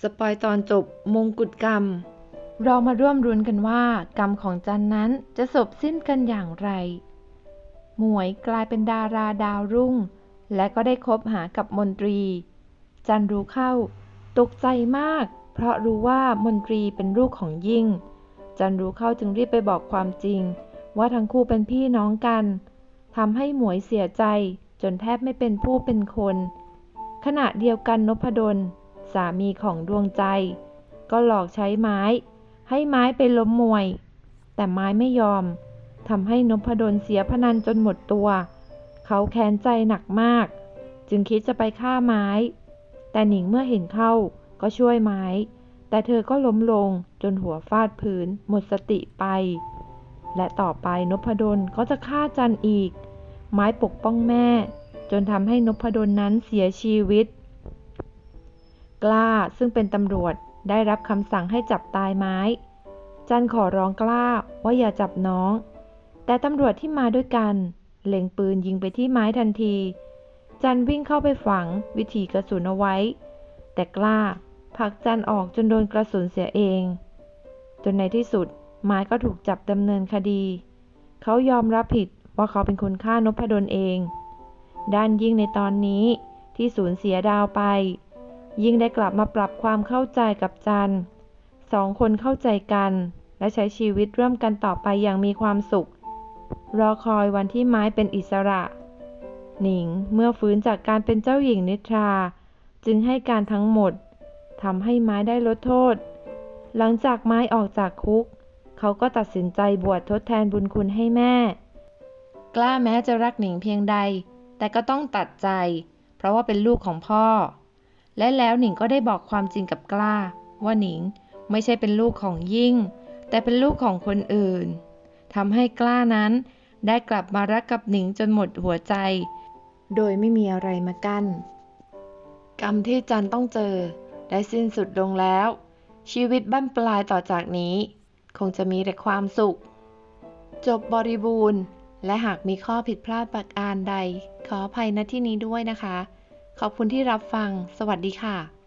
สปอยตอนจบมงกุฎกรรม เรามาร่วมรุ้นกันว่า กรรมของจันนั้นจะจบสิ้นกันอย่างไร หมวยกลายเป็นดาราดาวรุ่ง และก็ได้คบหากับมนตรี จันรู้เข้า ตกใจมาก เพราะรู้ว่ามนตรีเป็นลูกของยิ่ง จันรู้เข้าจึงรีบไปบอกความจริง ว่าทั้งคู่เป็นพี่น้องกันทำให้หมวยเสียใจจนแทบไม่เป็นผู้เป็นคน ขณะเดียวกันนพดล สามีของดวงใจ ก็หลอกใช้ไม้ ให้ไม้ไปล้มมวย แต่ไม้ไม่ยอมทำให้นพดลเสียพนันจนหมดตัว เขาแค้นใจหนักมาก จึงคิดจะไปฆ่าไม้ แต่หนิงเมื่อเห็นเข้าก็ช่วยไม้ แต่เธอก็ล้มลงจนหัวฟาดพื้นหมดสติไป และต่อไปนพดลก็จะฆ่าจันอีก ไม้ปกป้องแม่ จนทำให้นพดลนั้นเสียชีวิต กล้าซึ่งเป็นตำรวจได้รับคำสั่งให้จับตายไม้ จันขอร้องกล้าว่าอย่าจับน้อง แต่ตำรวจที่มาด้วยกัน เล็งปืนยิงไปที่ไม้ทันที จันวิ่งเข้าไปฝังวิถีกระสุนเอาไว้ แต่กล้าผลักจันออกจนโดนกระสุนเสียเอง จนในที่สุดไม้ก็ถูกจับดำเนินคดี เขายอมรับผิดว่าเขาเป็นคนฆ่านพดลเอง ด้านยิ่งในตอนนี้ที่สูญเสียดาวไป ยิ่งได้กลับมาปรับความเข้าใจกับจันสองคนเข้าใจกัน และใช้ชีวิตร่วมกันต่อไปอย่างมีความสุข รอคอยวันที่ไม้เป็นอิสระ หนิงเมื่อฟื้นจากการเป็นเจ้าหญิงนิทรา จึงให้การทั้งหมดทำให้ไม้ได้ลดโทษ หลังจากไม้ออกจากคุก เขาก็ตัดสินใจบวชทดแทนบุญคุณให้แม่ กล้าแม้จะรักหนิงเพียงใด แต่ก็ต้องตัดใจ เพราะว่าเป็นลูกของพ่อ และแล้วหนิงก็ได้บอกความจริงกับกล้า ว่าหนิงไม่ใช่เป็นลูกของยิ่ง แต่เป็นลูกของคนอื่นทำให้กล้านั้นได้กลับมารักกับหนิงจนหมดหัวใจ โดยไม่มีอะไรมากั้น กรรมที่จันต้องเจอ ได้สิ้นสุดลงแล้ว ชีวิตบั้นปลายต่อจากนี้ คงจะมีแต่ความสุข จบบริบูรณ์ และหากมีข้อผิดพลาดประการใด ขออภัยณที่นี้ด้วยนะคะ ขอบคุณที่รับฟัง สวัสดีค่ะ